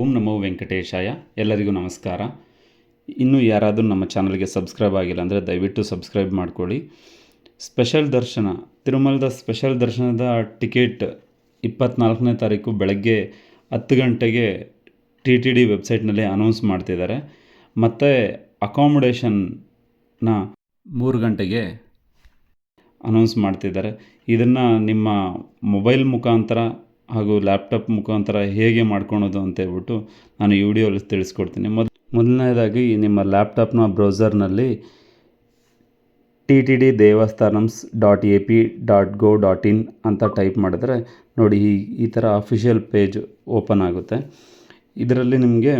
ಓಂ ನಮೋ ವೆಂಕಟೇಶಾಯ. ಎಲ್ಲರಿಗೂ ನಮಸ್ಕಾರ. ಇನ್ನೂ ಯಾರಾದರೂ ನಮ್ಮ ಚಾನಲ್ಗೆ ಸಬ್ಸ್ಕ್ರೈಬ್ ಆಗಿಲ್ಲ ಅಂದರೆ ದಯವಿಟ್ಟು ಸಬ್ಸ್ಕ್ರೈಬ್ ಮಾಡ್ಕೊಳ್ಳಿ. ಸ್ಪೆಷಲ್ ದರ್ಶನ, ತಿರುಮಲದ ಸ್ಪೆಷಲ್ ದರ್ಶನದ ಟಿಕೆಟ್ ಇಪ್ಪತ್ನಾಲ್ಕನೇ ತಾರೀಕು ಬೆಳಗ್ಗೆ ಹತ್ತು ಗಂಟೆಗೆ ಟಿ ಟಿ ಡಿ ವೆಬ್ಸೈಟ್ನಲ್ಲಿ ಅನೌನ್ಸ್ ಮಾಡ್ತಿದ್ದಾರೆ. ಮತ್ತು ಅಕಾಮಡೇಷನ್ನ ಮೂರು ಗಂಟೆಗೆ ಅನೌನ್ಸ್ ಮಾಡ್ತಿದ್ದಾರೆ. ಇದನ್ನು ನಿಮ್ಮ ಮೊಬೈಲ್ ಮುಖಾಂತರ ಹಾಗೂ ಲ್ಯಾಪ್ಟಾಪ್ ಮುಖಾಂತರ ಹೇಗೆ ಮಾಡ್ಕೊಳೋದು ಅಂತ ಹೇಳ್ಬಿಟ್ಟು ನಾನು ಈ ವಿಡಿಯೋಲಿ ತಿಳಿಸ್ಕೊಡ್ತೀನಿ. ಮೊದ್, ಮೊದಲನೇದಾಗಿ ನಿಮ್ಮ ಲ್ಯಾಪ್ಟಾಪ್ನ ಬ್ರೌಸರ್ನಲ್ಲಿ T T D Devasthanams dot A P dot go dot in ಅಂತ ಟೈಪ್ ಮಾಡಿದ್ರೆ ನೋಡಿ ಈ ಈ ಥರ ಅಫಿಷಿಯಲ್ ಪೇಜ್ ಓಪನ್ ಆಗುತ್ತೆ. ಇದರಲ್ಲಿ ನಿಮಗೆ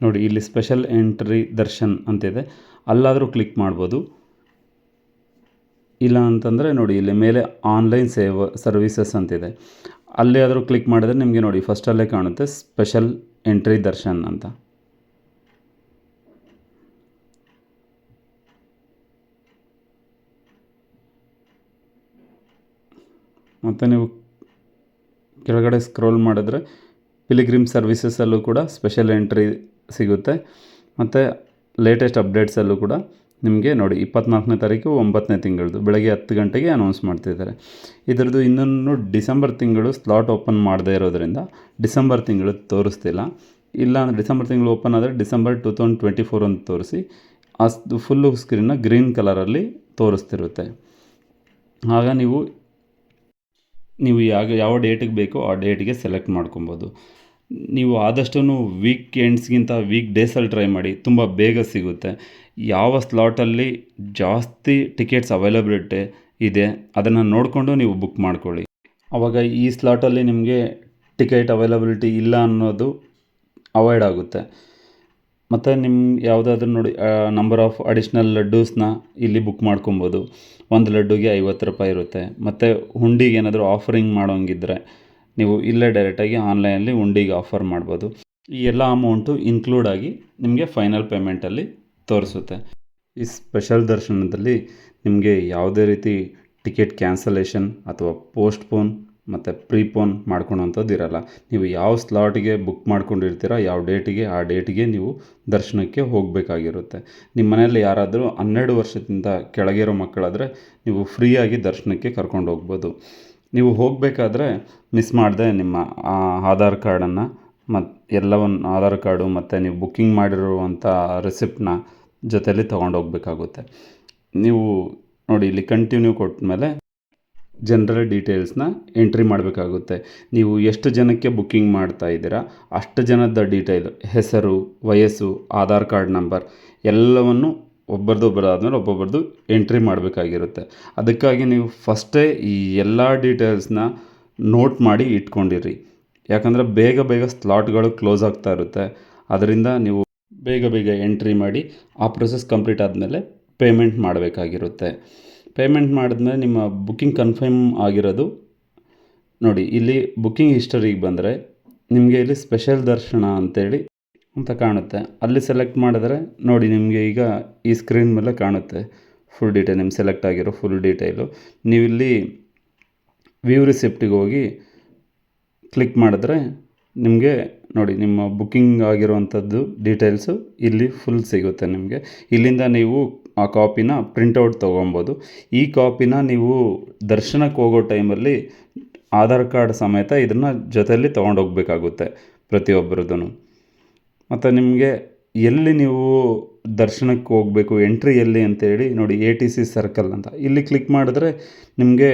ನೋಡಿ ಇಲ್ಲಿ ಸ್ಪೆಷಲ್ ಎಂಟ್ರಿ ದರ್ಶನ್ ಅಂತಿದೆ. ಅಲ್ಲಾದರೂ ಕ್ಲಿಕ್ ಮಾಡ್ಬೋದು. ಇಲ್ಲ ಅಂತಂದರೆ ನೋಡಿ, ಇಲ್ಲಿ ಮೇಲೆ ಆನ್ಲೈನ್ ಸೇವ ಸರ್ವಿಸಸ್ ಅಂತಿದೆ. ಅಲ್ಲಿ ಆದರೂ ಕ್ಲಿಕ್ ಮಾಡಿದ್ರೆ ನಿಮಗೆ ನೋಡಿ ಫಸ್ಟಲ್ಲೇ ಕಾಣುತ್ತೆ ಸ್ಪೆಷಲ್ ಎಂಟ್ರಿ ದರ್ಶನ್ ಅಂತ. ಮತ್ತು ನೀವು ಕೆಳಗಡೆ ಸ್ಕ್ರೋಲ್ ಮಾಡಿದ್ರೆ ಪಿಲಿಗ್ರಿಮ್ ಸರ್ವಿಸಸಲ್ಲೂ ಕೂಡ ಸ್ಪೆಷಲ್ ಎಂಟ್ರಿ ಸಿಗುತ್ತೆ. ಮತ್ತು ಲೇಟೆಸ್ಟ್ ಅಪ್ಡೇಟ್ಸಲ್ಲೂ ಕೂಡ ನಿಮಗೆ ನೋಡಿ, ಇಪ್ಪತ್ನಾಲ್ಕನೇ ತಾರೀಕು ಒಂಬತ್ತನೇ ತಿಂಗಳದು ಬೆಳಗ್ಗೆ ಹತ್ತು ಗಂಟೆಗೆ ಅನೌನ್ಸ್ ಮಾಡ್ತಿದ್ದಾರೆ. ಇದರದ್ದು ಇನ್ನೊಂದು ಡಿಸೆಂಬರ್ ತಿಂಗಳು ಸ್ಲಾಟ್ ಓಪನ್ ಮಾಡದೇ ಇರೋದರಿಂದ ಡಿಸೆಂಬರ್ ತಿಂಗಳು ತೋರಿಸ್ತಿಲ್ಲ. ಇಲ್ಲ ಅಂದರೆ ಡಿಸೆಂಬರ್ ತಿಂಗಳು ಓಪನ್ ಆದರೆ December two thousand twenty four ಅಂತ ತೋರಿಸಿ, ಅಷ್ಟು ಫುಲ್ಲು ಸ್ಕ್ರೀನ್ನ ಗ್ರೀನ್ ಕಲರಲ್ಲಿ ತೋರಿಸ್ತಿರುತ್ತೆ. ಆಗ ನೀವು ನೀವು ಯಾವ ಯಾವ ಡೇಟಿಗೆ ಬೇಕೋ ಆ ಡೇಟಿಗೆ ಸೆಲೆಕ್ಟ್ ಮಾಡ್ಕೊಬೋದು. ನೀವು ಆದಷ್ಟು ವೀಕ್ ಎಂಡ್ಸ್ಗಿಂತ ವೀಕ್ ಡೇಸಲ್ಲಿ ಟ್ರೈ ಮಾಡಿ, ತುಂಬ ಬೇಗ ಸಿಗುತ್ತೆ. ಯಾವ ಸ್ಲಾಟಲ್ಲಿ ಜಾಸ್ತಿ ಟಿಕೆಟ್ಸ್ ಅವೈಲಬಿಲಿಟಿ ಇದೆ, ಅದನ್ನು ನೋಡಿಕೊಂಡು ನೀವು ಬುಕ್ ಮಾಡ್ಕೊಳ್ಳಿ. ಆವಾಗ ಈ ಸ್ಲಾಟಲ್ಲಿ ನಿಮಗೆ ಟಿಕೆಟ್ ಅವೈಲಬಿಲಿಟಿ ಇಲ್ಲ ಅನ್ನೋದು ಅವಾಯ್ಡ್ ಆಗುತ್ತೆ. ಮತ್ತು ನಿಮ್ಮ ಯಾವುದಾದ್ರೂ ನೋಡಿ ನಂಬರ್ ಆಫ್ ಅಡಿಷ್ನಲ್ ಲಡ್ಡೂಸ್ನ ಇಲ್ಲಿ ಬುಕ್ ಮಾಡ್ಕೊಬೋದು. ಒಂದು ಲಡ್ಡುಗೆ ಐವತ್ತು ರೂಪಾಯಿ ಇರುತ್ತೆ. ಮತ್ತು ಹುಂಡಿಗೆ ಏನಾದರೂ ಆಫರಿಂಗ್ ಮಾಡೋಂಗಿದ್ರೆ ನೀವು ಇಲ್ಲೇ ಡೈರೆಕ್ಟಾಗಿ ಆನ್ಲೈನಲ್ಲಿ ಹುಂಡಿಗೆ ಆಫರ್ ಮಾಡ್ಬೋದು. ಈ ಎಲ್ಲ ಅಮೌಂಟು ಇನ್ಕ್ಲೂಡ್ ಆಗಿ ನಿಮಗೆ ಫೈನಲ್ ಪೇಮೆಂಟಲ್ಲಿ ತೋರಿಸುತ್ತೆ. ಈ ಸ್ಪೆಷಲ್ ದರ್ಶನದಲ್ಲಿ ನಿಮಗೆ ಯಾವುದೇ ರೀತಿ ಟಿಕೆಟ್ ಕ್ಯಾನ್ಸಲೇಷನ್ ಅಥವಾ ಪೋಸ್ಟ್ಪೋನ್ ಮತ್ತು ಪ್ರೀಪೋನ್ ಮಾಡ್ಕೊಳೋಂಥದ್ದು ಇರಲ್ಲ. ನೀವು ಯಾವ ಸ್ಲಾಟಿಗೆ ಬುಕ್ ಮಾಡ್ಕೊಂಡಿರ್ತೀರ, ಯಾವ ಡೇಟಿಗೆ, ಆ ಡೇಟಿಗೆ ನೀವು ದರ್ಶನಕ್ಕೆ ಹೋಗಬೇಕಾಗಿರುತ್ತೆ. ನಿಮ್ಮ ಮನೆಯಲ್ಲಿ ಯಾರಾದರೂ ಹನ್ನೆರಡು ವರ್ಷದಿಂದ ಕೆಳಗಿರೋ ಮಕ್ಕಳಾದರೆ ನೀವು ಫ್ರೀಯಾಗಿ ದರ್ಶನಕ್ಕೆ ಕರ್ಕೊಂಡು ಹೋಗ್ಬೋದು ನೀವು ಹೋಗಬೇಕಾದ್ರೆ ಮಿಸ್ ಮಾಡದೆ ನಿಮ್ಮ ಆಧಾರ್ ಕಾರ್ಡನ್ನು ಮತ್ತು ಎಲ್ಲವನ್ನು ಆಧಾರ್ ಕಾರ್ಡು ಮತ್ತು ನೀವು ಬುಕ್ಕಿಂಗ್ ಮಾಡಿರುವಂಥ ರೆಸಿಪ್ಟನ್ನ ಜೊತೆಯಲ್ಲಿ ತೊಗೊಂಡು ಹೋಗಬೇಕಾಗುತ್ತೆ. ನೀವು ನೋಡಿ ಇಲ್ಲಿ ಕಂಟಿನ್ಯೂ ಕೊಟ್ಟ ಮೇಲೆ ಜನರಲ್ ಡೀಟೇಲ್ಸ್ನ ಎಂಟ್ರಿ ಮಾಡಬೇಕಾಗುತ್ತೆ. ನೀವು ಎಷ್ಟು ಜನಕ್ಕೆ ಬುಕ್ಕಿಂಗ್ ಮಾಡ್ತಾ ಇದ್ದೀರಾ, ಅಷ್ಟು ಜನದ ಡೀಟೇಲ್ ಹೆಸರು, ವಯಸ್ಸು, ಆಧಾರ್ ಕಾರ್ಡ್ ನಂಬರ್ ಎಲ್ಲವನ್ನು ಒಬ್ಬರಾದ್ಮೇಲೆ ಒಬ್ಬೊಬ್ಬರದ್ದು ಎಂಟ್ರಿ ಮಾಡಬೇಕಾಗಿರುತ್ತೆ. ಅದಕ್ಕಾಗಿ ನೀವು ಫಸ್ಟೇ ಈ ಎಲ್ಲ ಡೀಟೇಲ್ಸ್ನ ನೋಟ್ ಮಾಡಿ ಇಟ್ಕೊಂಡಿರಿ. ಯಾಕಂದರೆ ಬೇಗ ಬೇಗ ಸ್ಲಾಟ್ಗಳು ಕ್ಲೋಸ್ ಆಗ್ತಾ ಇರುತ್ತೆ. ಅದರಿಂದ ನೀವು ಬೇಗ ಬೇಗ ಎಂಟ್ರಿ ಮಾಡಿ ಆ ಪ್ರೊಸೆಸ್ ಕಂಪ್ಲೀಟ್ ಆದಮೇಲೆ ಪೇಮೆಂಟ್ ಮಾಡಬೇಕಾಗಿರುತ್ತೆ. ಪೇಮೆಂಟ್ ಮಾಡಿದ್ಮೇಲೆ ನಿಮ್ಮ ಬುಕ್ಕಿಂಗ್ ಕನ್ಫರ್ಮ್ ಆಗಿರೋದು ನೋಡಿ, ಇಲ್ಲಿ ಬುಕ್ಕಿಂಗ್ ಹಿಸ್ಟರಿಗೆ ಬಂದರೆ ನಿಮಗೆ ಇಲ್ಲಿ ಸ್ಪೆಷಲ್ ದರ್ಶನ ಅಂತೇಳಿ ಅಂತ ಕಾಣುತ್ತೆ. ಅಲ್ಲಿ ಸೆಲೆಕ್ಟ್ ಮಾಡಿದ್ರೆ ನೋಡಿ, ನಿಮಗೆ ಈಗ ಈ ಸ್ಕ್ರೀನ್ ಮೇಲೆ ಕಾಣುತ್ತೆ. ಫುಲ್ ಡೀಟೇಲ್ ನಿಮ್ಮ ಸೆಲೆಕ್ಟ್ ಆಗಿರೋ ಫುಲ್ ಡೀಟೇಲು. ನೀವಿಲ್ಲಿ ವ್ಯೂ ರಿಸಿಪ್ಟಿಗೆ ಹೋಗಿ ಕ್ಲಿಕ್ ಮಾಡಿದ್ರೆ ನಿಮಗೆ ನೋಡಿ, ನಿಮ್ಮ ಬುಕ್ಕಿಂಗ್ ಆಗಿರುವಂಥದ್ದು ಡೀಟೇಲ್ಸು ಇಲ್ಲಿ ಫುಲ್ ಸಿಗುತ್ತೆ ನಿಮಗೆ. ಇಲ್ಲಿಂದ ನೀವು ಆ ಕಾಪಿನ ಪ್ರಿಂಟೌಟ್ ತೊಗೊಬೋದು. ಈ ಕಾಪಿನ ನೀವು ದರ್ಶನಕ್ಕೆ ಹೋಗೋ ಟೈಮಲ್ಲಿ ಆಧಾರ್ ಕಾರ್ಡ್ ಸಮೇತ ಇದನ್ನು ಜೊತೆಯಲ್ಲಿ ತೊಗೊಂಡೋಗ್ಬೇಕಾಗುತ್ತೆ ಪ್ರತಿಯೊಬ್ಬರದೂ ಮತ್ತು ನಿಮಗೆ ಎಲ್ಲಿ ನೀವು ದರ್ಶನಕ್ಕೆ ಹೋಗಬೇಕು ಎಂಟ್ರಿ ಎಲ್ಲಿ ಅಂತೇಳಿ ನೋಡಿ ಎ ಟಿ ಸಿ ಸರ್ಕಲ್ ಅಂತ. ಇಲ್ಲಿ ಕ್ಲಿಕ್ ಮಾಡಿದ್ರೆ ನಿಮಗೆ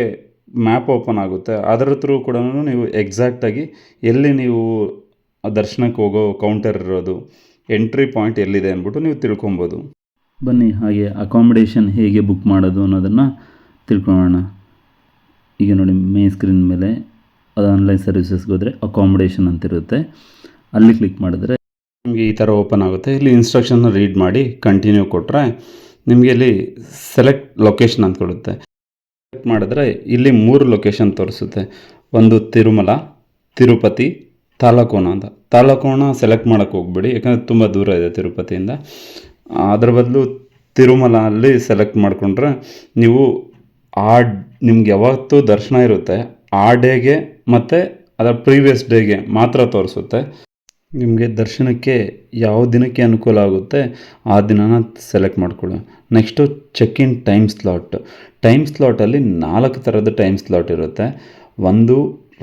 ಮ್ಯಾಪ್ ಓಪನ್ ಆಗುತ್ತೆ. ಅದರ ಥ್ರೂ ಕೂಡ ನೀವು ಎಕ್ಸಾಕ್ಟಾಗಿ ಎಲ್ಲಿ ನೀವು ದರ್ಶನಕ್ಕೆ ಹೋಗೋ ಕೌಂಟರ್ ಇರೋದು ಎಂಟ್ರಿ ಪಾಯಿಂಟ್ ಎಲ್ಲಿದೆ ಅಂದ್ಬಿಟ್ಟು ನೀವು ತಿಳ್ಕೊಬೋದು. ಬನ್ನಿ ಹಾಗೆ ಅಕಾಮಿಡೇಷನ್ ಹೇಗೆ ಬುಕ್ ಮಾಡೋದು ಅನ್ನೋದನ್ನು ತಿಳ್ಕೊಳ್ಳೋಣ ಈಗ ನೋಡಿ ಮೇನ್ ಸ್ಕ್ರೀನ್ ಮೇಲೆ ಅದು ಆನ್ಲೈನ್ ಸರ್ವಿಸಸ್ಗೆ ಹೋದರೆ ಅಕಾಮಿಡೇಷನ್ ಅಂತಿರುತ್ತೆ ಅಲ್ಲಿ ಕ್ಲಿಕ್ ಮಾಡಿದ್ರೆ ನಿಮಗೆ ಈ ಥರ ಓಪನ್ ಆಗುತ್ತೆ. ಇಲ್ಲಿ ಇನ್ಸ್ಟ್ರಕ್ಷನ್ನ ರೀಡ್ ಮಾಡಿ ಕಂಟಿನ್ಯೂ ಕೊಟ್ಟರೆ ನಿಮಗೆ ಇಲ್ಲಿ ಸೆಲೆಕ್ಟ್ ಲೊಕೇಶನ್ ಅಂತ ಕೊಡುತ್ತೆ. ಮಾಡಿದ್ರೆ ಇಲ್ಲಿ ಮೂರು ಲೊಕೇಶನ್ ತೋರಿಸುತ್ತೆ. ಒಂದು ತಿರುಮಲ, ತಿರುಪತಿ ತಾಲಕೋನ ಅಂತ. ತಾಲಕೋನ ಸೆಲೆಕ್ಟ್ ಮಾಡೋಕ್ಕೆ ಹೋಗ್ಬೇಡಿ, ಯಾಕಂದರೆ ತುಂಬ ದೂರ ಇದೆ ತಿರುಪತಿಯಿಂದ. ಅದರ ಬದಲು ತಿರುಮಲ ಅಲ್ಲಿ ಸೆಲೆಕ್ಟ್ ಮಾಡಿಕೊಂಡ್ರೆ ನೀವು ಆ ನಿಮ್ಗೆ ಯಾವತ್ತು ದರ್ಶನ ಇರುತ್ತೆ. ಆ ಡೇಗೆ ಮತ್ತು ಅದರ ಪ್ರೀವಿಯಸ್ ಡೇಗೆ ಮಾತ್ರ ತೋರಿಸುತ್ತೆ. ನಿಮಗೆ ದರ್ಶನಕ್ಕೆ ಯಾವ ದಿನಕ್ಕೆ ಅನುಕೂಲ ಆಗುತ್ತೆ, ಆ ದಿನನ ಸೆಲೆಕ್ಟ್ ಮಾಡ್ಕೊಳ್ಳಿ. Next check in time slot time ಸ್ಲಾಟಲ್ಲಿ ನಾಲ್ಕು ಥರದ ಟೈಮ್ ಸ್ಲಾಟ್ ಇರುತ್ತೆ. ಒಂದು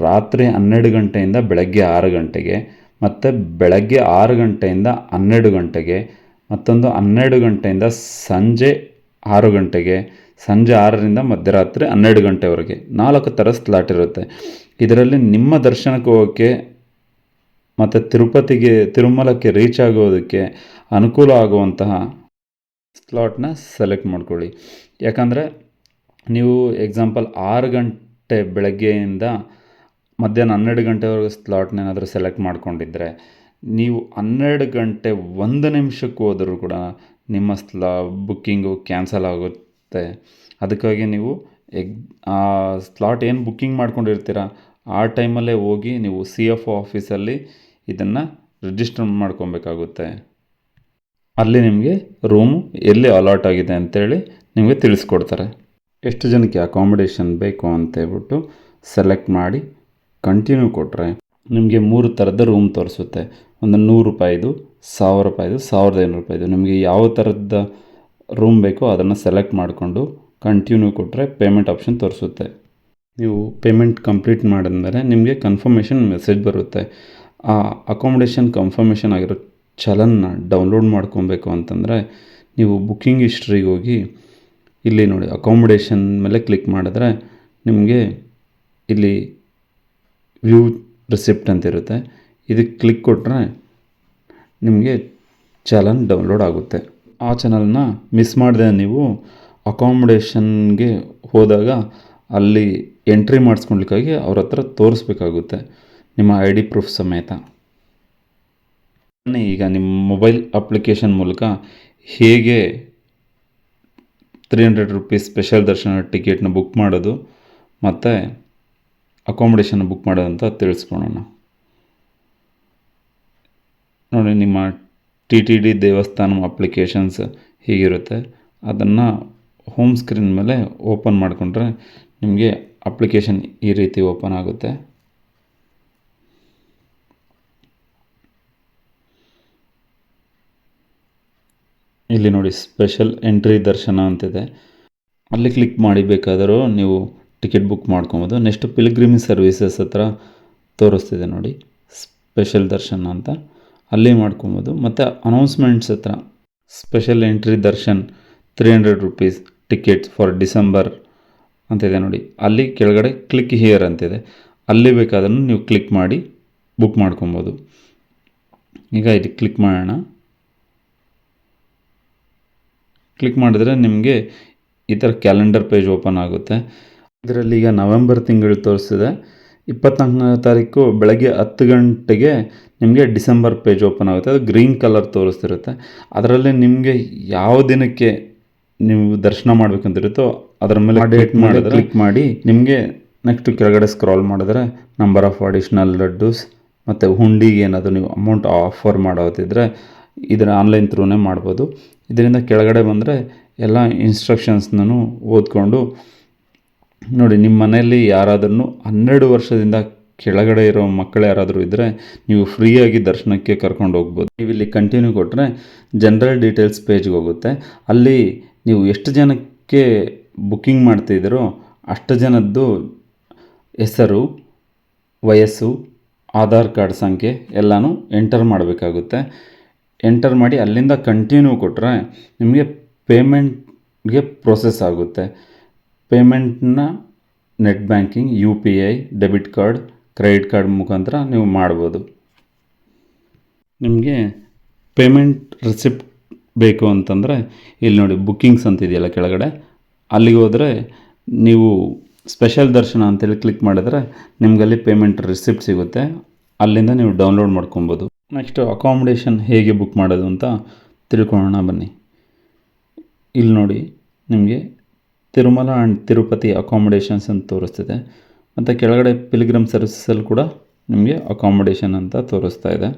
ರಾತ್ರಿ ಹನ್ನೆರಡು ಗಂಟೆಯಿಂದ ಬೆಳಗ್ಗೆ ಆರು ಗಂಟೆಗೆ, ಮತ್ತು ಬೆಳಗ್ಗೆ ಆರು ಗಂಟೆಯಿಂದ ಹನ್ನೆರಡು ಗಂಟೆಗೆ, ಮತ್ತೊಂದು ಹನ್ನೆರಡು ಗಂಟೆಯಿಂದ ಸಂಜೆ ಆರು ಗಂಟೆಗೆ, ಸಂಜೆ ಆರರಿಂದ ಮಧ್ಯರಾತ್ರಿ ಹನ್ನೆರಡು ಗಂಟೆವರೆಗೆ. ನಾಲ್ಕು ಥರ ಸ್ಲಾಟ್ ಇರುತ್ತೆ. ಇದರಲ್ಲಿ ನಿಮ್ಮ ದರ್ಶನಕ್ಕೆ ಹೋಗೋಕ್ಕೆ ಮತ್ತು ತಿರುಪತಿಗೆ ತಿರುಮಲಕ್ಕೆ ರೀಚ್ ಆಗೋದಕ್ಕೆ ಅನುಕೂಲ ಆಗುವಂತಹ ಸ್ಲಾಟ್ನ ಸೆಲೆಕ್ಟ್ ಮಾಡ್ಕೊಳ್ಳಿ. ಯಾಕಂದರೆ ನೀವು ಎಕ್ಸಾಂಪಲ್ ಆರು ಗಂಟೆ ಬೆಳಗ್ಗೆಯಿಂದ ಮಧ್ಯಾಹ್ನ ಹನ್ನೆರಡು ಗಂಟೆವರೆಗೂ ಸ್ಲಾಟ್ನ ಏನಾದರೂ ಸೆಲೆಕ್ಟ್ ಮಾಡ್ಕೊಂಡಿದ್ರೆ, ನೀವು ಹನ್ನೆರಡು ಗಂಟೆ ಒಂದು ನಿಮಿಷಕ್ಕೆ ಹೋದರೂ ಕೂಡ ನಿಮ್ಮ ಸ್ಲಾ ಬುಕ್ಕಿಂಗು ಕ್ಯಾನ್ಸಲ್ ಆಗುತ್ತೆ. ಅದಕ್ಕಾಗಿ ನೀವು ಎಗ್ ಆ ಸ್ಲಾಟ್ ಏನು ಬುಕ್ಕಿಂಗ್ ಮಾಡ್ಕೊಂಡಿರ್ತೀರ, ಆ ಟೈಮಲ್ಲೇ ಹೋಗಿ ನೀವು ಸಿ ಎಫ್ ಒ ಆಫೀಸಲ್ಲಿ ಇದನ್ನು ರಿಜಿಸ್ಟರ್ ಮಾಡ್ಕೊಬೇಕಾಗುತ್ತೆ. ಅಲ್ಲಿ ನಿಮಗೆ ರೂಮು ಎಲ್ಲಿ ಅಲಾಟ್ ಆಗಿದೆ ಅಂತೇಳಿ ನಿಮಗೆ ತಿಳಿಸ್ಕೊಡ್ತಾರೆ. ಎಷ್ಟು ಜನಕ್ಕೆ ಅಕಾಮಿಡೇಷನ್ ಬೇಕು ಅಂತ ಹೇಳ್ಬಿಟ್ಟು ಸೆಲೆಕ್ಟ್ ಮಾಡಿ ಕಂಟಿನ್ಯೂ ಕೊಟ್ಟರೆ ನಿಮಗೆ ಮೂರು ಥರದ ರೂಮ್ ತೋರಿಸುತ್ತೆ. ಒಂದು ನೂರು ರೂಪಾಯಿದು ಸಾವಿರ ರೂಪಾಯಿದು ಸಾವಿರದ ಐನೂರು ರೂಪಾಯಿದು ನಿಮಗೆ ಯಾವ ಥರದ ರೂಮ್ ಬೇಕೋ ಅದನ್ನು ಸೆಲೆಕ್ಟ್ ಮಾಡಿಕೊಂಡು ಕಂಟಿನ್ಯೂ ಕೊಟ್ಟರೆ ಪೇಮೆಂಟ್ ಆಪ್ಷನ್ ತೋರಿಸುತ್ತೆ. ನೀವು ಪೇಮೆಂಟ್ ಕಂಪ್ಲೀಟ್ ಮಾಡಿದ್ಮೇಲೆ ನಿಮಗೆ ಕನ್ಫರ್ಮೇಷನ್ ಮೆಸೇಜ್ ಬರುತ್ತೆ. ಆ ಅಕೊಮಡೇಷನ್ ಕನ್ಫರ್ಮೇಷನ್ ಆಗಿರೋ ಚಲನ್ನ ಡೌನ್ಲೋಡ್ ಮಾಡ್ಕೊಬೇಕು ಅಂತಂದರೆ ನೀವು ಬುಕ್ಕಿಂಗ್ ಹಿಸ್ಟ್ರಿಗೆ ಹೋಗಿ ಇಲ್ಲಿ ನೋಡಿ ಅಕೊಮಡೇಷನ್ ಮೇಲೆ ಕ್ಲಿಕ್ ಮಾಡಿದ್ರೆ ನಿಮಗೆ ಇಲ್ಲಿ ವ್ಯೂ ರಿಸಿಪ್ಟ್ ಅಂತಿರುತ್ತೆ ಇದಕ್ಕೆ ಕ್ಲಿಕ್ ಕೊಟ್ಟರೆ ನಿಮಗೆ ಚಲನ್ ಡೌನ್ಲೋಡ್ ಆಗುತ್ತೆ. ಆ ಚಾನಲ್ನ ಮಿಸ್ ಮಾಡದೆ ನೀವು ಅಕಾಮಡೇಷನ್ಗೆ ಹೋದಾಗ ಅಲ್ಲಿ ಎಂಟ್ರಿ ಮಾಡಿಸ್ಕೊಳ್ಲಿಕ್ಕಾಗಿ ಅವ್ರ ಹತ್ರ ತೋರಿಸ್ಬೇಕಾಗುತ್ತೆ. ನಿಮ್ಮ ಐ ಡಿ ಪ್ರೂಫ್ ಸಮೇತ. ಈಗ ನಿಮ್ಮ ಮೊಬೈಲ್ ಅಪ್ಲಿಕೇಶನ್ ಮೂಲಕ ಹೇಗೆ ತ್ರೀ ಹಂಡ್ರೆಡ್ ರುಪೀಸ್ ಸ್ಪೆಷಲ್ ದರ್ಶನ ಟಿಕೆಟ್ನ ಬುಕ್ ಮಾಡೋದು, ಮತ್ತು ಅಕಾಮಿಡೇಷನ್ ಬುಕ್ ಮಾಡೋದು ಅಂತ ತಿಳಿಸ್ಕೊಳೋಣ ನೋಡಿ, ನಿಮ್ಮ T T D Devasthanam applications ಹೀಗಿರುತ್ತೆ. ಅದನ್ನು ಹೋಮ್ ಸ್ಕ್ರೀನ್ ಮೇಲೆ ಓಪನ್ ಮಾಡಿಕೊಂಡ್ರೆ ನಿಮಗೆ ಅಪ್ಲಿಕೇಶನ್ ಈ ರೀತಿ ಓಪನ್ ಆಗುತ್ತೆ. ಇಲ್ಲಿ ನೋಡಿ ಸ್ಪೆಷಲ್ ಎಂಟ್ರಿ ದರ್ಶನ ಅಂತಿದೆ. ಅಲ್ಲಿ ಕ್ಲಿಕ್ ಮಾಡಿ ಬೇಕಾದರೂ ನೀವು ಟಿಕೆಟ್ ಬುಕ್ ಮಾಡ್ಕೊಬೋದು. ನೆಕ್ಸ್ಟ್ ಪಿಲ್ಗ್ರಿಮ್ ಸರ್ವಿಸಸ್ ಹತ್ರ ತೋರಿಸ್ತಿದೆ ನೋಡಿ. ಸ್ಪೆಷಲ್ ದರ್ಶನ ಅಂತ. ಅಲ್ಲಿ ಮಾಡ್ಕೊಬೋದು. ಮತ್ತು ಅನೌನ್ಸ್ಮೆಂಟ್ಸ್ ಹತ್ರ special entry darshan three hundred rupees tickets for December ಅಂತಿದೆ ನೋಡಿ. ಅಲ್ಲಿ ಕೆಳಗಡೆ ಕ್ಲಿಕ್ ಹಿಯರ್ ಅಂತಿದೆ. ಅಲ್ಲಿ ಬೇಕಾದ್ರೂ ನೀವು ಕ್ಲಿಕ್ ಮಾಡಿ ಬುಕ್ ಮಾಡ್ಕೊಬೋದು. ಈಗ ಇಲ್ಲಿ ಕ್ಲಿಕ್ ಮಾಡೋಣ. ಕ್ಲಿಕ್ ಮಾಡಿದ್ರೆ ನಿಮಗೆ ಈ ಥರ ಕ್ಯಾಲೆಂಡರ್ ಪೇಜ್ ಓಪನ್ ಆಗುತ್ತೆ. ಇದರಲ್ಲಿ ಈಗ ನವೆಂಬರ್ ತಿಂಗಳು ತೋರಿಸಿದೆ. ಇಪ್ಪತ್ನಾಲ್ಕನೇ ತಾರೀಕು ಬೆಳಗ್ಗೆ ಹತ್ತು ಗಂಟೆಗೆ ನಿಮಗೆ ಡಿಸೆಂಬರ್ ಪೇಜ್ ಓಪನ್ ಆಗುತ್ತೆ. ಅದು ಗ್ರೀನ್ ಕಲರ್ ತೋರಿಸ್ತಿರುತ್ತೆ. ಅದರಲ್ಲಿ ನಿಮಗೆ ಯಾವ ದಿನಕ್ಕೆ ನೀವು ದರ್ಶನ ಮಾಡಬೇಕಂತಿರುತ್ತೋ ಅದರ ಮೇಲೆ ಡೇಟ್ ಮಾಡಿದ್ರೆ ಕ್ಲಿಕ್ ಮಾಡಿ. ನಿಮಗೆ ನೆಕ್ಸ್ಟ್ ಕೆಳಗಡೆ ಸ್ಕ್ರಾಲ್ ಮಾಡಿದ್ರೆ ನಂಬರ್ ಆಫ್ ಅಡಿಷ್ನಲ್ ಲಡ್ಡೂಸ್ ಮತ್ತು ಹುಂಡಿಗೆ ಏನಾದರೂ ನೀವು ಅಮೌಂಟ್ ಆಫರ್ ಮಾಡೋದಿದ್ರೆ ಇದರ ಆನ್ಲೈನ್ ಥ್ರೂನೇ ಮಾಡ್ಬೋದು. ಇದರಿಂದ ಕೆಳಗಡೆ ಬಂದರೆ ಎಲ್ಲ ಇನ್ಸ್ಟ್ರಕ್ಷನ್ಸ್ನೂ ಓದ್ಕೊಂಡು ನೋಡಿ ನಿಮ್ಮ ಮನೆಯಲ್ಲಿ ಯಾರಾದ್ರೂ ಹನ್ನೆರಡು ವರ್ಷದಿಂದ ಕೆಳಗಡೆ ಇರೋ ಮಕ್ಕಳು ಯಾರಾದರೂ ಇದ್ದರೆ ನೀವು ಫ್ರೀಯಾಗಿ ದರ್ಶನಕ್ಕೆ ಕರ್ಕೊಂಡು ಹೋಗ್ಬೋದು. ನೀವು ಇಲ್ಲಿ ಕಂಟಿನ್ಯೂ ಕೊಟ್ಟರೆ ಜನರಲ್ ಡೀಟೇಲ್ಸ್ ಪೇಜ್ಗೆ ಹೋಗುತ್ತೆ. ಅಲ್ಲಿ ನೀವು ಎಷ್ಟು ಜನಕ್ಕೆ ಬುಕ್ಕಿಂಗ್ ಮಾಡ್ತಿದ್ದೀರೋ ಅಷ್ಟು ಜನದ್ದು ಹೆಸರು, ವಯಸ್ಸು, ಆಧಾರ್ ಕಾರ್ಡ್ ಸಂಖ್ಯೆ ಎಲ್ಲನೂ ಎಂಟರ್ ಮಾಡಬೇಕಾಗುತ್ತೆ. ಎಂಟರ್ ಮಾಡಿ ಅಲ್ಲಿಂದ ಕಂಟಿನ್ಯೂ ಕೊಟ್ಟರೆ ನಿಮಗೆ ಪೇಮೆಂಟ್ಗೆ ಪ್ರೋಸೆಸ್ ಆಗುತ್ತೆ. ಪೇಮೆಂಟ್ನ net banking U P I debit card credit card ಮುಖಾಂತರ ನೀವು ಮಾಡ್ಬೋದು. ನಿಮಗೆ ಪೇಮೆಂಟ್ ರಿಸಿಪ್ಟ್ ಬೇಕು ಅಂತಂದರೆ ಇಲ್ಲಿ ನೋಡಿ ಬುಕ್ಕಿಂಗ್ಸ್ ಅಂತಿದೆಯಲ್ಲ ಕೆಳಗಡೆ. ಅಲ್ಲಿಗೆ ಹೋದರೆ ನೀವು ಸ್ಪೆಷಲ್ ದರ್ಶನ ಅಂತೇಳಿ ಕ್ಲಿಕ್ ಮಾಡಿದ್ರೆ ನಿಮಗಲ್ಲಿ ಪೇಮೆಂಟ್ ರಿಸಿಪ್ಟ್ ಸಿಗುತ್ತೆ. ಅಲ್ಲಿಂದ ನೀವು ಡೌನ್ಲೋಡ್ ಮಾಡ್ಕೊಬೋದು. ನೆಕ್ಸ್ಟು ಅಕಾಮಿಡೇಷನ್ ಹೇಗೆ ಬುಕ್ ಮಾಡೋದು ಅಂತ ತಿಳ್ಕೊಳ್ಳೋಣ ಬನ್ನಿ. ಇಲ್ಲಿ ನೋಡಿ ನಿಮಗೆ ತಿರುಮಲ ಆ್ಯಂಡ್ ತಿರುಪತಿ ಅಕಾಮಿಡೇಷನ್ಸ್ ಅಂತ ತೋರಿಸ್ತಿದೆ. ಮತ್ತು ಕೆಳಗಡೆ ಪಿಲ್ಗ್ರಮ್ ಸರ್ವಿಸಲ್ಲಿ ಕೂಡ ನಿಮಗೆ ಅಕಾಮಿಡೇಷನ್ ಅಂತ ತೋರಿಸ್ತಾ ಇದೆ.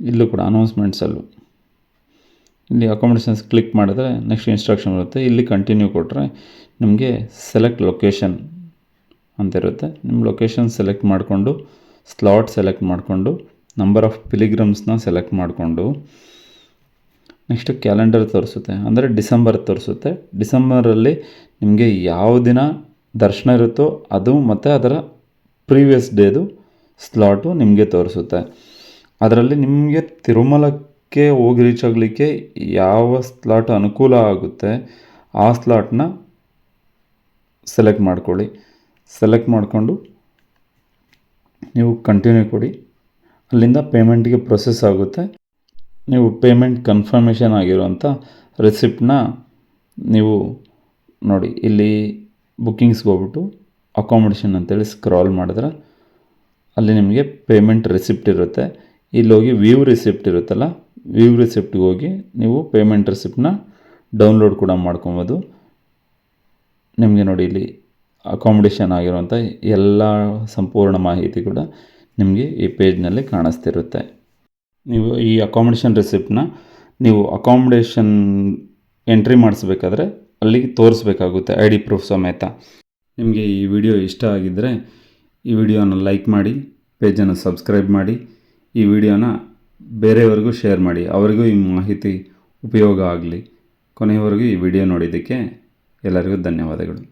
ಇಲ್ಲೂ ಕೂಡ ಅನೌನ್ಸ್ಮೆಂಟ್ಸಲ್ಲೂ ಇಲ್ಲಿ ಅಕಾಮಿಡೇಷನ್ಸ್ ಕ್ಲಿಕ್ ಮಾಡಿದ್ರೆ ನೆಕ್ಸ್ಟ್ ಇನ್ಸ್ಟ್ರಕ್ಷನ್ ಬರುತ್ತೆ. ಇಲ್ಲಿ ಕಂಟಿನ್ಯೂ ಕೊಟ್ಟರೆ ನಿಮಗೆ ಸೆಲೆಕ್ಟ್ ಲೊಕೇಶನ್ ಅಂತಿರುತ್ತೆ ನಿಮ್ಮ ಲೊಕೇಶನ್ ಸೆಲೆಕ್ಟ್ ಮಾಡಿಕೊಂಡು ಸ್ಲಾಟ್ ಸೆಲೆಕ್ಟ್ ಮಾಡಿಕೊಂಡು ನಂಬರ್ ಆಫ್ ಪಿಲಿಗ್ರಮ್ಸ್ನ ಸೆಲೆಕ್ಟ್ ಮಾಡಿಕೊಂಡು ನೆಕ್ಸ್ಟ್ ಕ್ಯಾಲೆಂಡರ್ ತೋರಿಸುತ್ತೆ. ಅಂದರೆ ಡಿಸೆಂಬರ್ ತೋರಿಸುತ್ತೆ. ಡಿಸೆಂಬರಲ್ಲಿ ನಿಮಗೆ ಯಾವ ದಿನ ದರ್ಶನ ಇರುತ್ತೋ ಅದು ಮತ್ತು ಅದರ ಪ್ರೀವಿಯಸ್ ಡೇದು ಸ್ಲಾಟು ನಿಮಗೆ ತೋರಿಸುತ್ತೆ. ಅದರಲ್ಲಿ ನಿಮಗೆ ತಿರುಮಲಕ್ಕೆ ಹೋಗಿ ರೀಚ್ ಆಗಲಿಕ್ಕೆ ಯಾವ ಸ್ಲಾಟ್ ಅನುಕೂಲ ಆಗುತ್ತೆ ಆ ಸ್ಲಾಟ್ನ ಸೆಲೆಕ್ಟ್ ಮಾಡ್ಕೊಳ್ಳಿ. ಸೆಲೆಕ್ಟ್ ಮಾಡಿಕೊಂಡು ನೀವು ಕಂಟಿನ್ಯೂ ಕೊಡಿ. ಅಲ್ಲಿಂದ ಪೇಮೆಂಟ್ಗೆ ಪ್ರೊಸೆಸ್ ಆಗುತ್ತೆ. ನೀವು ಪೇಮೆಂಟ್ ಕನ್ಫರ್ಮೇಷನ್ ಆಗಿರುವಂಥ ರೆಸಿಪ್ಟನ್ನ ನೀವು ನೋಡಿ, ಇಲ್ಲಿ ಬುಕ್ಕಿಂಗ್ಸ್ಗೆ ಹೋಗ್ಬಿಟ್ಟು ಅಕಾಮಿಡೇಷನ್ ಅಂತೇಳಿ ಸ್ಕ್ರಾಲ್ ಮಾಡಿದ್ರೆ ಅಲ್ಲಿ ನಿಮಗೆ ಪೇಮೆಂಟ್ ರೆಸಿಪ್ಟ್ ಇರುತ್ತೆ. ಇಲ್ಲಿ ಹೋಗಿ ವ್ಯೂ ರಿಸಿಪ್ಟ್ ಇರುತ್ತಲ್ಲ ವ್ಯೂ ರಿಸಿಪ್ಟ್ಗೆ ಹೋಗಿ ನೀವು ಪೇಮೆಂಟ್ ರೆಸಿಪ್ಟನ್ನ ಡೌನ್ಲೋಡ್ ಕೂಡ ಮಾಡ್ಕೊಬೋದು. ನಿಮಗೆ ನೋಡಿ, ಇಲ್ಲಿ ಅಕಾಮಿಡೇಷನ್ ಆಗಿರುವಂಥ ಎಲ್ಲ ಸಂಪೂರ್ಣ ಮಾಹಿತಿ ಕೂಡ ನಿಮಗೆ ಈ ಪೇಜ್ನಲ್ಲಿ ಕಾಣಿಸ್ತಿರುತ್ತೆ. ನೀವು ಈ ಅಕಾಮಿಡೇಷನ್ ರೆಸಿಪ್ಟನ್ನ ನೀವು ಅಕಾಮಿಡೇಷನ್ ಎಂಟ್ರಿ ಮಾಡಿಸ್ಬೇಕಾದ್ರೆ ಅಲ್ಲಿಗೆ ತೋರಿಸ್ಬೇಕಾಗುತ್ತೆ ಐ ಡಿ ಪ್ರೂಫ್ ಸಮೇತ. ನಿಮಗೆ ಈ ವಿಡಿಯೋ ಇಷ್ಟ ಆಗಿದ್ದರೆ ಈ ವಿಡಿಯೋನ ಲೈಕ್ ಮಾಡಿ ಪೇಜನ್ನು ಸಬ್ಸ್ಕ್ರೈಬ್ ಮಾಡಿ, ಈ ವಿಡಿಯೋನ ಬೇರೆಯವರಿಗೂ ಶೇರ್ ಮಾಡಿ. ಅವರಿಗೂ ಈ ಮಾಹಿತಿ ಉಪಯೋಗ ಆಗಲಿ. ಕೊನೆಯವರೆಗೂ ಈ ವಿಡಿಯೋ ನೋಡಿದ್ದಕ್ಕೆ ಎಲ್ಲರಿಗೂ ಧನ್ಯವಾದಗಳು.